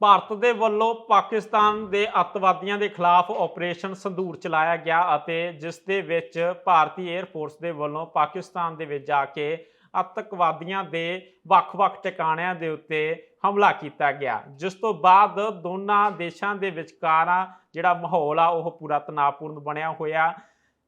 ਭਾਰਤ ਦੇ ਵੱਲੋਂ ਪਾਕਿਸਤਾਨ ਦੇ ਅੱਤਵਾਦੀਆਂ ਦੇ ਖਿਲਾਫ ਆਪਰੇਸ਼ਨ ਸੰਧੂਰ ਚਲਾਇਆ ਗਿਆ ਅਤੇ ਜਿਸ ਦੇ ਵਿੱਚ ਭਾਰਤੀ 에ਅਰ ਫੋਰਸ ਦੇ ਵੱਲੋਂ ਪਾਕਿਸਤਾਨ ਦੇ ਵਿੱਚ ਜਾ ਕੇ ਅੱਤਵਾਦੀਆਂ ਦੇ ਵੱਖ-ਵੱਖ ਟਿਕਾਣਿਆਂ ਦੇ ਉੱਤੇ ਹਮਲਾ ਕੀਤਾ ਗਿਆ, ਜਿਸ ਤੋਂ ਬਾਅਦ ਦੋਨਾਂ ਦੇਸ਼ਾਂ ਦੇ ਵਿਚਕਾਰਾਂ ਜਿਹੜਾ ਮਾਹੌਲ ਆ, ਉਹ ਪੂਰਾ ਤਣਾਅਪੂਰਨ ਬਣਿਆ ਹੋਇਆ।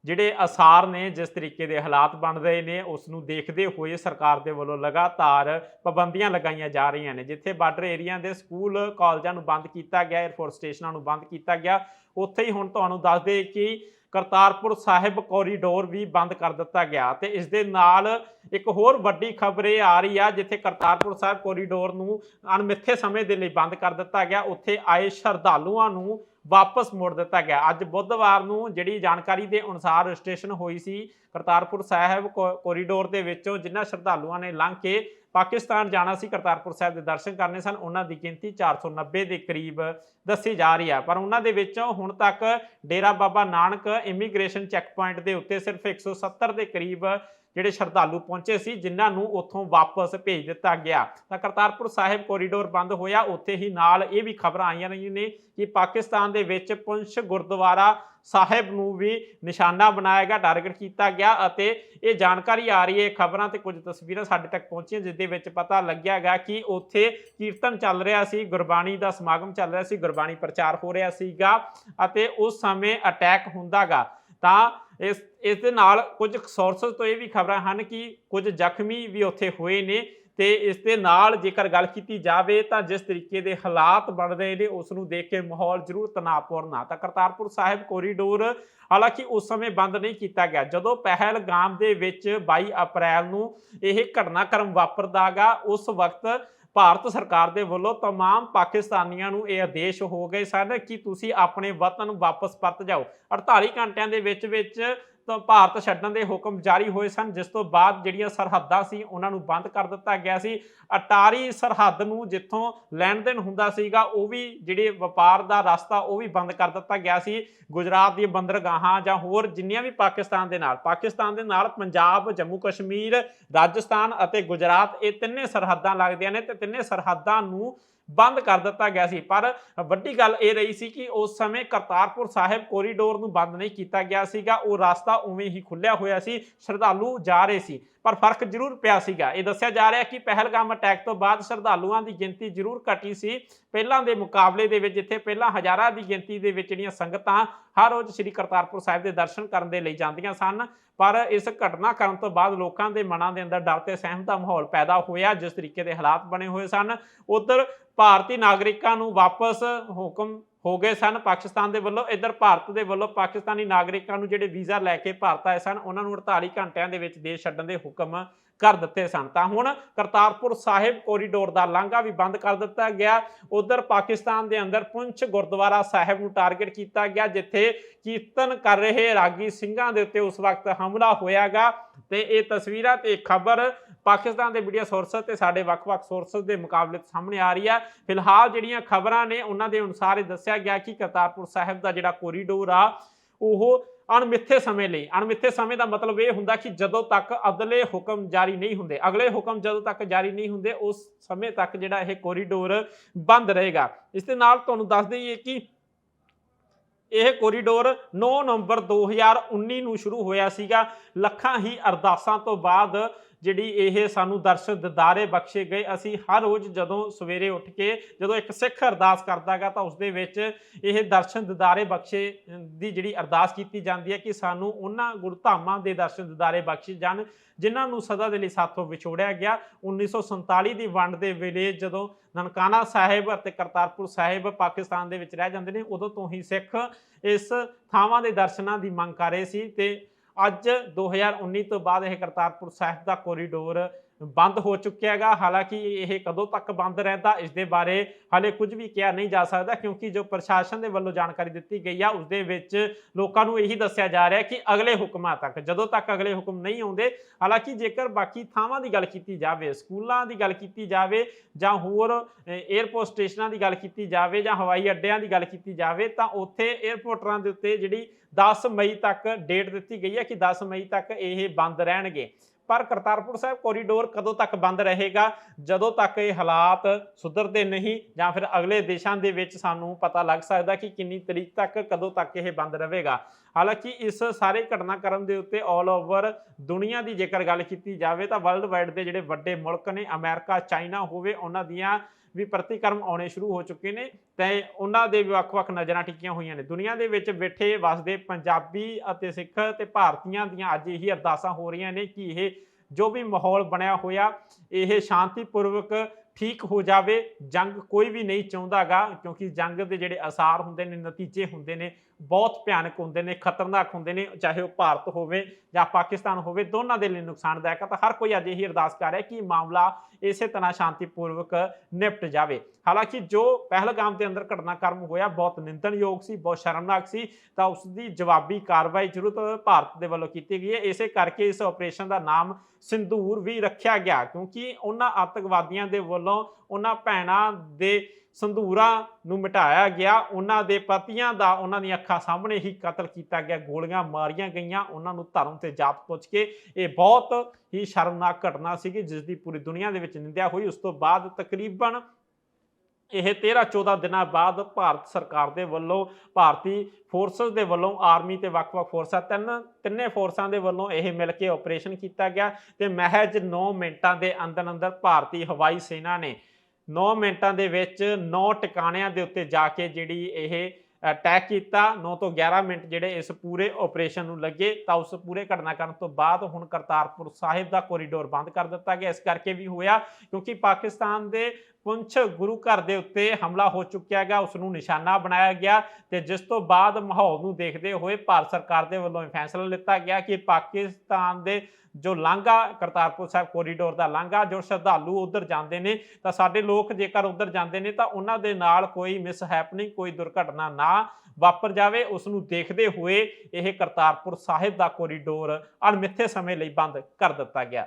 ਜਿਹੜੇ ਅਸਾਰ ਨੇ, ਜਿਸ ਤਰੀਕੇ ਦੇ ਹਾਲਾਤ ਬਣ ਰਹੇ ਨੇ ਉਸ ਨੂੰ ਦੇਖਦੇ ਹੋਏ ਸਰਕਾਰ ਦੇ ਵੱਲੋਂ ਲਗਾਤਾਰ ਪਾਬੰਦੀਆਂ ਲਗਾਈਆਂ ਜਾ ਰਹੀਆਂ ਨੇ। ਜਿੱਥੇ ਬਾਰਡਰ ਏਰੀਆ ਦੇ ਸਕੂਲ, ਕਾਲਜਾਂ ਨੂੰ ਬੰਦ ਕੀਤਾ ਗਿਆ 에ਅਰਫੋਰਸ ਸਟੇਸ਼ਨਾਂ ਨੂੰ ਬੰਦ ਕੀਤਾ ਗਿਆ, ਉੱਥੇ ਹੀ ਹੁਣ ਤੁਹਾਨੂੰ ਦੱਸ ਦੇ ਕਿ ਕਰਤਾਰਪੁਰ ਸਾਹਿਬ ਕੋਰੀਡੋਰ ਵੀ ਬੰਦ ਕਰ ਦਿੱਤਾ ਗਿਆ ਤੇ ਇਸ ਦੇ ਨਾਲ ਇੱਕ ਹੋਰ ਵੱਡੀ ਖਬਰ ਇਹ ਆ ਰਹੀ ਆ, ਜਿੱਥੇ ਕਰਤਾਰਪੁਰ ਸਾਹਿਬ ਕੋਰੀਡੋਰ ਨੂੰ ਅਣਮਿੱਥੇ ਸਮੇਂ ਦੇ ਲਈ ਬੰਦ ਕਰ ਦਿੱਤਾ ਗਿਆ, ਉੱਥੇ ਆਏ ਸ਼ਰਧਾਲੂਆਂ ਨੂੰ ਵਾਪਸ ਮੋੜ ਦਿੱਤਾ ਗਿਆ। ਅੱਜ ਬੁੱਧਵਾਰ ਨੂੰ ਜਿਹੜੀ ਜਾਣਕਾਰੀ ਦੇ ਅਨੁਸਾਰ ਰਜਿਸਟ੍ਰੇਸ਼ਨ ਹੋਈ ਸੀ ਕਰਤਾਰਪੁਰ ਸਾਹਿਬ ਕੋ- ਕੋਰੀਡੋਰ ਦੇ ਵਿੱਚੋਂ, ਜਿਨ੍ਹਾਂ ਸ਼ਰਧਾਲੂਆਂ ਨੇ ਲੰਘ ਕੇ ਪਾਕਿਸਤਾਨ ਜਾਣਾ ਸੀ, ਕਰਤਾਰਪੁਰ ਸਾਹਿਬ ਦੇ ਦਰਸ਼ਨ ਕਰਨੇ ਸਨ, ਉਹਨਾਂ ਦੀ ਗਿਣਤੀ 490 ਦੇ ਕਰੀਬ ਦੱਸੀ ਜਾ ਰਹੀ ਹੈ। ਪਰ ਉਹਨਾਂ ਦੇ ਵਿੱਚੋਂ ਹੁਣ ਤੱਕ Dera Baba Nanak immigration check point ਦੇ ਉੱਤੇ ਸਿਰਫ 170 ਦੇ ਕਰੀਬ ਜਿਹੜੇ ਸ਼ਰਧਾਲੂ ਪਹੁੰਚੇ ਸੀ, ਜਿਨ੍ਹਾਂ ਨੂੰ ਉੱਥੋਂ ਵਾਪਸ ਭੇਜ ਦਿੱਤਾ ਗਿਆ। ਤਾਂ ਕਰਤਾਰਪੁਰ ਸਾਹਿਬ ਕੋਰੀਡੋਰ ਬੰਦ ਹੋਇਆ। ਉੱਥੇ ਹੀ ਨਾਲ ਇਹ ਵੀ ਖਬਰਾਂ ਆਈਆਂ ਰਹੀਆਂ ਨੇ ਕਿ ਪਾਕਿਸਤਾਨ ਦੇ ਵਿੱਚ ਪੁੰਛ ਗੁਰਦੁਆਰਾ ਸਾਹਿਬ ਨੂੰ ਵੀ ਨਿਸ਼ਾਨਾ ਬਣਾਇਆ ਗਿਆ ਟਾਰਗੇਟ ਕੀਤਾ ਗਿਆ ਅਤੇ ਇਹ ਜਾਣਕਾਰੀ ਆ ਰਹੀ ਹੈ ਖਬਰਾਂ ਤੇ ਕੁਝ ਤਸਵੀਰਾਂ ਸਾਡੇ ਤੱਕ ਪਹੁੰਚੀਆਂ, ਜਿਸ ਦੇ ਵਿੱਚ ਪਤਾ ਲੱਗਿਆ ਗਿਆ ਕਿ ਉੱਥੇ ਕੀਰਤਨ ਚੱਲ ਰਿਹਾ ਸੀ, ਗੁਰਬਾਣੀ ਦਾ ਸਮਾਗਮ ਚੱਲ ਰਿਹਾ ਸੀ, ਗੁਰਬਾਣੀ ਪ੍ਰਚਾਰ ਹੋ ਰਿਹਾ ਸੀਗਾ ਅਤੇ ਉਸ ਸਮੇਂ ਅਟੈਕ ਹੁੰਦਾਗਾ। ਤਾਂ ਇਸ ਇਸ ਦੇ ਨਾਲ ਕੁਝ ਸੋਰਸਸ ਤੋਂ ਇਹ ਵੀ ਖਬਰਾਂ ਹਨ ਕਿ ਕੁਝ ਜ਼ਖਮੀ ਵੀ ਉੱਥੇ ਹੋਏ ਨੇ ਤੇ ਇਸ ਦੇ ਨਾਲ ਜੇਕਰ ਗੱਲ ਕੀਤੀ ਜਾਵੇ ਤਾਂ ਜਿਸ ਤਰੀਕੇ ਦੇ ਹਾਲਾਤ ਬਣ ਰਹੇ ਨੇ ਉਸ ਨੂੰ ਦੇਖ ਕੇ ਮਾਹੌਲ ਜ਼ਰੂਰ ਤਣਾਅਪੂਰਨ ਆ ਤਾਂ ਕਰਤਾਰਪੁਰ ਸਾਹਿਬ ਕੋਰੀਡੋਰ ਹਾਲਾਂਕਿ ਉਸ ਸਮੇਂ ਬੰਦ ਨਹੀਂ ਕੀਤਾ ਗਿਆ। ਜਦੋਂ ਪਹਿਲਗਾਮ ਦੇ ਵਿੱਚ 22 ਅਪ੍ਰੈਲ ਨੂੰ ਇਹ ਘਟਨਾਕ੍ਰਮ ਵਾਪਰਦਾਗਾ, ਉਸ ਵਕਤ ਭਾਰਤ ਸਰਕਾਰ ਦੇ ਵੱਲੋਂ तमाम ਪਾਕਿਸਤਾਨੀਆਂ ਨੂੰ ਇਹ ਆਦੇਸ਼ ਹੋ ਗਏ ਸਨ ਕਿ ਤੁਸੀਂ ਆਪਣੇ ਵਤਨ ਵਾਪਸ ਪਰਤ ਜਾਓ 48 ਘੰਟਿਆਂ ਦੇ ਵਿੱਚ ਵਿੱਚ ਤਾਂ ਭਾਰਤ ਛੱਡਣ ਦੇ ਹੁਕਮ ਜਾਰੀ ਹੋਏ ਸਨ, ਜਿਸ ਤੋਂ ਬਾਅਦ ਜਿਹੜੀਆਂ ਸਰਹੱਦਾਂ ਸੀ, ਉਹਨਾਂ ਨੂੰ ਬੰਦ ਕਰ ਦਿੱਤਾ ਗਿਆ ਸੀ। ਅਟਾਰੀ ਸਰਹੱਦ ਨੂੰ ਜਿੱਥੋਂ ਲੈਣ ਦੇਣ ਹੁੰਦਾ ਸੀਗਾ, ਉਹ ਵੀ ਜਿਹੜੇ ਵਪਾਰ ਦਾ ਰਸਤਾ, ਉਹ ਵੀ ਬੰਦ ਕਰ ਦਿੱਤਾ ਗਿਆ ਸੀ। ਗੁਜਰਾਤ ਦੀਆਂ ਬੰਦਰਗਾਹਾਂ ਜਾਂ ਹੋਰ ਜਿੰਨੀਆਂ ਵੀ ਪਾਕਿਸਤਾਨ ਦੇ ਨਾਲ, ਪਾਕਿਸਤਾਨ ਦੇ ਨਾਲ ਪੰਜਾਬ, ਜੰਮੂ ਕਸ਼ਮੀਰ, ਰਾਜਸਥਾਨ ਅਤੇ ਗੁਜਰਾਤ, ਇਹ ਤਿੰਨੇ ਸਰਹੱਦਾਂ ਲੱਗਦੀਆਂ ਨੇ ਤੇ ਤਿੰਨੇ ਸਰਹੱਦਾਂ ਨੂੰ ਬੰਦ ਕਰ ਦਿੱਤਾ ਗਿਆ ਸੀ। ਪਰ ਵੱਡੀ ਗੱਲ ਇਹ ਰਹੀ ਸੀ ਕਿ ਉਸ ਸਮੇਂ ਕਰਤਾਰਪੁਰ ਸਾਹਿਬ ਕੋਰੀਡੋਰ ਨੂੰ ਬੰਦ ਨਹੀਂ ਕੀਤਾ ਗਿਆ ਸੀਗਾ। ਉਹ ਰਸਤਾ ਉਵੇਂ ਹੀ ਖੁੱਲਿਆ ਹੋਇਆ ਸੀ, ਸ਼ਰਧਾਲੂ ਜਾ ਰਹੇ ਸੀ, ਪਰ ਫ਼ਰਕ ਜ਼ਰੂਰ ਪਿਆ ਸੀਗਾ। ਇਹ ਦੱਸਿਆ ਜਾ ਰਿਹਾ ਕਿ ਪਹਿਲਗਾਮ ਅਟੈਕ ਤੋਂ ਬਾਅਦ ਸ਼ਰਧਾਲੂਆਂ ਦੀ ਗਿਣਤੀ ਜ਼ਰੂਰ ਘਟੀ ਸੀ। ਪਹਿਲਾਂ ਦੇ ਮੁਕਾਬਲੇ ਦੇ ਵਿੱਚ ਜਿੱਥੇ ਪਹਿਲਾਂ ਹਜ਼ਾਰਾਂ ਦੀ ਗਿਣਤੀ ਦੇ ਵਿੱਚ ਜਿਹੜੀਆਂ ਸੰਗਤਾਂ ਹਰ ਰੋਜ਼ ਸ੍ਰੀ ਕਰਤਾਰਪੁਰ ਸਾਹਿਬ ਦੇ ਦਰਸ਼ਨ ਕਰਨ ਦੇ ਲਈ ਜਾਂਦੀਆਂ ਸਨ ਪਰ ਇਸ ਘਟਨਾ ਕਰਨ ਤੋਂ ਬਾਅਦ ਲੋਕਾਂ ਦੇ ਮਨਾਂ ਦੇ ਅੰਦਰ ਡਰ ਤੇ ਸਹਿਮ ਦਾ ਮਾਹੌਲ ਪੈਦਾ ਹੋਇਆ, ਜਿਸ ਤਰੀਕੇ ਦੇ ਹਾਲਾਤ ਬਣੇ ਹੋਏ ਸਨ। ਉਧਰ ਭਾਰਤੀ ਨਾਗਰਿਕਾਂ ਨੂੰ ਵਾਪਸ ਹੁਕਮ ਹੋ ਗਏ ਸਨ ਪਾਕਿਸਤਾਨ ਦੇ ਵੱਲੋਂ। ਇਧਰ ਭਾਰਤ ਦੇ ਵੱਲੋਂ ਪਾਕਿਸਤਾਨੀ ਨਾਗਰਿਕਾਂ ਨੂੰ ਜਿਹੜੇ ਵੀਜ਼ਾ ਲੈ ਕੇ ਭਾਰਤ ਆਏ ਸਨ, ਉਹਨਾਂ ਨੂੰ 48 ਘੰਟਿਆਂ ਦੇ ਵਿੱਚ ਦੇਸ਼ ਛੱਡਣ ਦੇ ਹੁਕਮ ਕਰ ਦਿੱਤੇ ਸਨ। ਤਾਂ ਹੁਣ ਕਰਤਾਰਪੁਰ ਸਾਹਿਬ ਕੋਰੀਡੋਰ ਦਾ ਲਾਂਘਾ ਵੀ ਬੰਦ ਕਰ ਦਿੱਤਾ ਗਿਆ। ਉਧਰ ਪਾਕਿਸਤਾਨ ਦੇ ਅੰਦਰ ਪੁੰਛ ਗੁਰਦੁਆਰਾ ਸਾਹਿਬ ਨੂੰ ਟਾਰਗੇਟ ਕੀਤਾ ਗਿਆ, ਜਿੱਥੇ ਕੀਰਤਨ ਕਰ ਰਹੇ ਰਾਗੀ ਸਿੰਘਾਂ ਦੇ ਉੱਤੇ ਉਸ ਵਕਤ ਹਮ ਹਮਲਾ ਹੋਇਆਗਾ ਤੇ ਇਹ ਤਸਵੀਰਾਂ ਤੇ ਖਬਰ ਪਾਕਿਸਤਾਨ ਦੇ ਮੀਡੀਆ ਸੋਰਸਸ ਤੇ ਸਾਡੇ ਵੱਖ-ਵੱਖ ਸੋਰਸਸ ਦੇ ਮੁਕਾਬਲੇ ਸਾਹਮਣੇ ਆ ਰਹੀ ਆ। ਫਿਲਹਾਲ ਜਿਹੜੀਆਂ ਖਬਰਾਂ ਨੇ, ਉਹਨਾਂ ਦੇ ਅਨੁਸਾਰ ਇਹ ਦੱਸਿਆ ਗਿਆ ਕਿ ਕਰਤਾਰਪੁਰ ਸਾਹਿਬ ਦਾ ਜਿਹੜਾ ਕੋਰੀਡੋਰ ਆ, ਉਹ ਅਣਮਿੱਥੇ ਸਮੇਂ ਲਈ, ਅਣਮਿੱਥੇ ਸਮੇਂ ਦਾ ਮਤਲਬ ਇਹ ਹੁੰਦਾ ਕਿ ਜਦੋਂ ਤੱਕ ਅਗਲੇ ਹੁਕਮ ਜਾਰੀ ਨਹੀਂ ਹੁੰਦੇ, ਅਗਲੇ ਹੁਕਮ ਜਦੋਂ ਤੱਕ ਜਾਰੀ ਨਹੀਂ ਹੁੰਦੇ, ਉਸ ਸਮੇਂ ਤੱਕ ਜਿਹੜਾ ਇਹ ਕੋਰੀਡੋਰ ਬੰਦ ਰਹੇਗਾ। ਇਸ ਦੇ ਨਾਲ ਤੁਹਾਨੂੰ ਦੱਸ ਦਈਏ ਕਿ ਇਹ ਕੋਰੀਡੋਰ 9 ਨਵੰਬਰ 2019 ਨੂੰ ਸ਼ੁਰੂ ਹੋਇਆ ਸੀਗਾ। ਲੱਖਾਂ ਹੀ ਅਰਦਾਸਾਂ ਤੋਂ ਬਾਅਦ ਜਿਹੜੀ ਇਹ ਸਾਨੂੰ ਦਰਸ਼ਨ ਦਿਦਾਰੇ ਬਖਸ਼ੇ ਗਏ, ਅਸੀਂ ਹਰ ਰੋਜ਼ ਜਦੋਂ ਸਵੇਰੇ ਉੱਠ ਕੇ ਜਦੋਂ ਇੱਕ ਸਿੱਖ ਅਰਦਾਸ ਕਰਦਾਗਾ ਤਾਂ ਉਸ ਦੇ ਵਿੱਚ ਇਹ ਦਰਸ਼ਨ ਦਿਦਾਰੇ ਬਖਸ਼ੇ ਦੀ ਜਿਹੜੀ ਅਰਦਾਸ ਕੀਤੀ ਜਾਂਦੀ ਹੈ ਕਿ ਸਾਨੂੰ ਉਹਨਾਂ ਗੁਰਧਾਮਾਂ ਦੇ ਦਰਸ਼ਨ ਦਿਦਾਰੇ ਬਖਸ਼ੇ ਜਾਣ, ਜਿਨ੍ਹਾਂ ਨੂੰ ਸਦਾ ਦੇ ਲਈ ਸਾਥੋਂ ਵਿਛੋੜਿਆ ਗਿਆ। 1947 ਦੀ ਵੰਡ ਦੇ ਵੇਲੇ ਜਦੋਂ ਨਨਕਾਣਾ ਸਾਹਿਬ ਅਤੇ ਕਰਤਾਰਪੁਰ ਸਾਹਿਬ ਪਾਕਿਸਤਾਨ ਦੇ ਵਿੱਚ ਰਹਿ ਜਾਂਦੇ ਨੇ, ਉਦੋਂ ਤੋਂ ਹੀ ਸਿੱਖ ਇਸ ਥਾਵਾਂ ਦੇ ਦਰਸ਼ਨਾਂ ਦੀ ਮੰਗ ਕਰ ਰਹੇ ਸੀ ਤੇ ਅੱਜ 2019 ਤੋਂ ਬਾਅਦ ਇਹ ਕਰਤਾਰਪੁਰ ਸਾਹਿਬ ਦਾ ਕੋਰੀਡੋਰ ਬੰਦ ਹੋ ਚੁੱਕਿਆ ਹੈਗਾ। ਹਾਲਾਂਕਿ ਇਹ ਕਦੋਂ ਤੱਕ ਬੰਦ ਰਹਿੰਦਾ ਇਸ ਦੇ ਬਾਰੇ ਹਾਲੇ ਕੁਝ ਵੀ ਕਿਹਾ ਨਹੀਂ ਜਾ ਸਕਦਾ, ਕਿਉਂਕਿ ਜੋ ਪ੍ਰਸ਼ਾਸਨ ਦੇ ਵੱਲੋਂ ਜਾਣਕਾਰੀ ਦਿੱਤੀ ਗਈ ਆ ਉਸ ਦੇ ਵਿੱਚ ਲੋਕਾਂ ਨੂੰ ਇਹੀ ਦੱਸਿਆ ਜਾ ਰਿਹਾ ਕਿ ਅਗਲੇ ਹੁਕਮਾਂ ਤੱਕ, ਜਦੋਂ ਤੱਕ ਅਗਲੇ ਹੁਕਮ ਨਹੀਂ ਆਉਂਦੇ, ਹਾਲਾਂਕਿ ਜੇਕਰ ਬਾਕੀ ਥਾਵਾਂ ਦੀ ਗੱਲ ਕੀਤੀ ਜਾਵੇ, ਸਕੂਲਾਂ ਦੀ ਗੱਲ ਕੀਤੀ ਜਾਵੇ, ਜਾਂ ਹੋਰ 에ਅਰਪੋਰਟ ਸਟੇਸ਼ਨਾਂ ਦੀ ਗੱਲ ਕੀਤੀ ਜਾਵੇ, ਜਾਂ ਹਵਾਈ ਅੱਡਿਆਂ ਦੀ ਗੱਲ ਕੀਤੀ ਜਾਵੇ, ਤਾਂ ਉੱਥੇ 에ਅਰਪੋਰਟਰਾਂ ਦੇ ਉੱਤੇ ਜਿਹੜੀ 10 ਮਈ ਤੱਕ ਡੇਟ ਦਿੱਤੀ ਗਈ ਹੈ ਕਿ 10 ਮਈ ਤੱਕ ਇਹ ਬੰਦ ਰਹਿਣਗੇ। ਪਰ ਕਰਤਾਰਪੁਰ ਸਾਹਿਬ ਕੋਰੀਡੋਰ ਕਦੋਂ ਤੱਕ ਬੰਦ ਰਹੇਗਾ? ਜਦੋਂ ਤੱਕ ਇਹ ਹਾਲਾਤ ਸੁਧਰਦੇ ਨਹੀਂ ਜਾਂ ਫਿਰ ਅਗਲੇ ਦੇਸ਼ਾਂ ਦੇ ਵਿੱਚ ਸਾਨੂੰ ਪਤਾ ਲੱਗ ਸਕਦਾ ਕਿ ਕਿੰਨੀ ਤਰੀਕ ਤੱਕ ਕਦੋਂ ਤੱਕ ਇਹ ਬੰਦ ਰਹੇਗਾ। ਹਾਲਾਂਕਿ ਇਸ ਸਾਰੇ ਘਟਨਾਕ੍ਰਮ ਦੇ ਉੱਤੇ ਆਲ ਓਵਰ ਦੁਨੀਆ ਦੀ ਜੇਕਰ ਗੱਲ ਕੀਤੀ ਜਾਵੇ ਤਾਂ ਵਰਲਡ ਵਾਈਡ ਦੇ ਜਿਹੜੇ ਵੱਡੇ ਮੁਲਕ ਨੇ, ਅਮਰੀਕਾ, ਚਾਈਨਾ ਹੋਵੇ, ਉਹਨਾਂ ਦੀਆਂ ਵੀ ਪ੍ਰਤੀਕਰਮ ਆਉਣੇ ਸ਼ੁਰੂ ਹੋ ਚੁੱਕੇ ਨੇ ਤੇ ਉਹਨਾਂ ਦੇ ਵੀ ਵੱਖ-ਵੱਖ ਨਜ਼ਰਾਂ ਟਿਕੀਆਂ ਹੋਈਆਂ ਨੇ। ਦੁਨੀਆ ਦੇ ਵਿੱਚ ਬੈਠੇ, ਵਸਦੇ ਪੰਜਾਬੀ ਅਤੇ ਸਿੱਖ ਤੇ ਭਾਰਤੀਆਂ ਦੀਆਂ ਅੱਜ ਇਹੀ ਅਰਦਾਸਾਂ ਹੋ ਰਹੀਆਂ ਨੇ ਕਿ ਇਹ ਜੋ ਵੀ ਮਾਹੌਲ ਬਣਿਆ ਹੋਇਆ, ਇਹ ਸ਼ਾਂਤੀਪੂਰਵਕ ਠੀਕ ਹੋ ਜਾਵੇ। ਜੰਗ ਕੋਈ ਵੀ ਨਹੀਂ ਚਾਹੁੰਦਾਗਾ ਕਿਉਂਕਿ ਜੰਗ ਦੇ ਜਿਹੜੇ ਅਸਾਰ ਹੁੰਦੇ ਨੇ, ਨਤੀਜੇ ਹੁੰਦੇ ਨੇ ਬਹੁਤ ਭਿਆਨਕ ਹੁੰਦੇ ਨੇ, ਖਤਰਨਾਕ ਹੁੰਦੇ ਨੇ, ਚਾਹੇ ਉਹ ਭਾਰਤ ਹੋਵੇ ਜਾਂ ਪਾਕਿਸਤਾਨ ਹੋਵੇ, ਦੋਨਾਂ ਦੇ ਲਈ ਨੁਕਸਾਨਦਾਇਕ ਹੈ ਤਾਂ ਹਰ ਕੋਈ ਅੱਜ ਇਹੀ ਅਰਦਾਸ ਕਰ ਰਿਹਾ ਕਿ ਮਾਮਲਾ ਇਸੇ ਤਰ੍ਹਾਂ ਸ਼ਾਂਤੀਪੂਰਵਕ ਨਿਪਟ ਜਾਵੇ। ਹਾਲਾਂਕਿ ਜੋ ਪਹਿਲਗਾਮ ਦੇ ਅੰਦਰ ਘਟਨਾਕ੍ਰਮ ਹੋਇਆ, ਬਹੁਤ ਨਿੰਦਣਯੋਗ ਸੀ, ਬਹੁਤ ਸ਼ਰਮਨਾਕ ਸੀ, ਤਾਂ ਉਸ ਦੀ ਜਵਾਬੀ ਕਾਰਵਾਈ ਜ਼ਰੂਰਤ ਭਾਰਤ ਦੇ ਵੱਲੋਂ ਕੀਤੀ ਗਈ ਹੈ। ਇਸੇ ਕਰਕੇ ਇਸ ਆਪਰੇਸ਼ਨ ਦਾ ਨਾਮ ਸਿੰਦੂਰ ਵੀ ਰੱਖਿਆ ਗਿਆ, ਕਿਉਂਕਿ ਉਹਨਾਂ ਆਤੰਕਵਾਦੀਆਂ ਦੇ ਵੱਲੋਂ ਉਹਨਾਂ ਭੈਣਾਂ ਦੇ ਸੰਧੂਰਾਂ ਨੂੰ ਮਿਟਾਇਆ ਗਿਆ, ਉਹਨਾਂ ਦੇ ਪਤੀਆਂ ਦਾ ਉਹਨਾਂ ਦੀਆਂ ਅੱਖਾਂ ਸਾਹਮਣੇ ਹੀ ਕਤਲ ਕੀਤਾ ਗਿਆ, ਗੋਲੀਆਂ ਮਾਰੀਆਂ ਗਈਆਂ, ਉਹਨਾਂ ਨੂੰ ਧਰਮ ਤੇ ਜਾਤ ਪੁੱਛ ਕੇ ਇਹ ਬਹੁਤ ਹੀ ਸ਼ਰਮਨਾਕ ਘਟਨਾ ਸੀਗੀ, ਜਿਸ ਦੀ ਪੂਰੀ ਦੁਨੀਆ ਦੇ ਵਿੱਚ ਨਿੰਦਿਆ ਹੋਈ। ਉਸ ਤੋਂ ਬਾਅਦ ਤਕਰੀਬਨ ਇਹ 13 14 ਦਿਨਾਂ ਬਾਅਦ ਭਾਰਤ ਸਰਕਾਰ ਦੇ ਵੱਲੋਂ, ਭਾਰਤੀ ਫੋਰਸਸ ਦੇ ਵੱਲੋਂ ਆਰਮੀ ਤੇ ਵੱਖ-ਵੱਖ ਫੋਰਸਾਂ ਤਿੰਨ, ਤਿੰਨੇ ਫੋਰਸਾਂ ਦੇ ਵੱਲੋਂ ਇਹ ਮਿਲ ਕੇ ਆਪਰੇਸ਼ਨ ਕੀਤਾ ਗਿਆ ਤੇ ਮਹਿਜ 9 ਮਿੰਟਾਂ ਦੇ ਅੰਦਰ ਅੰਦਰ ਭਾਰਤੀ ਹਵਾਈ ਸੈਨਾ ਨੇ 9 ਮਿੰਟਾਂ ਦੇ ਵਿੱਚ 9 ਟਿਕਾਣਿਆਂ ਦੇ ਉੱਤੇ ਜਾ ਕੇ ਜਿਹੜੀ ਇਹ ਅਟੈਕ ਕੀਤਾ 9 ਤੋਂ 11 ਮਿੰਟ ਜਿਹੜੇ ਇਸ ਪੂਰੇ ਆਪਰੇਸ਼ਨ ਨੂੰ ਲੱਗੇ, ਤਾਂ ਉਸ ਪੂਰੇ ਘਟਨਾਕ੍ਰਮ ਤੋਂ ਬਾਅਦ ਹੁਣ ਕਰਤਾਰਪੁਰ ਸਾਹਿਬ ਦਾ ਕੋਰੀਡੋਰ ਬੰਦ ਕਰ ਦਿੱਤਾ ਗਿਆ। ਇਸ ਕਰਕੇ ਵੀ ਹੋਇਆ ਕਿਉਂਕਿ ਪਾਕਿਸਤਾਨ ਦੇ ਪੁੰਛ ਗੁਰੂ ਘਰ ਦੇ ਉੱਤੇ ਹਮਲਾ ਹੋ ਚੁੱਕਿਆ ਗਿਆ ਉਸ ਨੂੰ ਨਿਸ਼ਾਨਾ ਬਣਾਇਆ ਗਿਆ ਤੇ ਜਿਸ ਤੋਂ ਬਾਅਦ ਮਾਹੌਲ ਨੂੰ ਦੇਖਦੇ ਹੋਏ ਭਾਰਤ ਸਰਕਾਰ ਦੇ ਵੱਲੋਂ ਇਹ ਫੈਸਲਾ ਲਿੱਤਾ ਗਿਆ ਕਿ ਪਾਕਿਸਤਾਨ ਦੇ ਜੋ ਲਾਂਘਾ, ਕਰਤਾਰਪੁਰ ਸਾਹਿਬ ਕੋਰੀਡੋਰ ਦਾ ਲਾਂਘਾ, ਜੋ ਸ਼ਰਧਾਲੂ ਉਧਰ ਜਾਂਦੇ ਨੇ, ਤਾਂ ਸਾਡੇ ਲੋਕ ਜੇਕਰ ਉਧਰ ਜਾਂਦੇ ਨੇ ਤਾਂ ਉਹਨਾਂ ਦੇ ਨਾਲ ਕੋਈ ਮਿਸ ਹੈਪਨਿੰਗ ਕੋਈ ਦੁਰਘਟਨਾ ਨਾ ਵਾਪਰ ਜਾਵੇ। ਉਸ ਨੂੰ ਦੇਖਦੇ ਹੋਏ ਇਹ ਕਰਤਾਰਪੁਰ ਸਾਹਿਬ ਦਾ ਕੋਰੀਡੋਰ ਅਣਮਿੱਥੇ ਸਮੇਂ ਲਈ ਬੰਦ ਕਰ ਦਿੱਤਾ ਗਿਆ।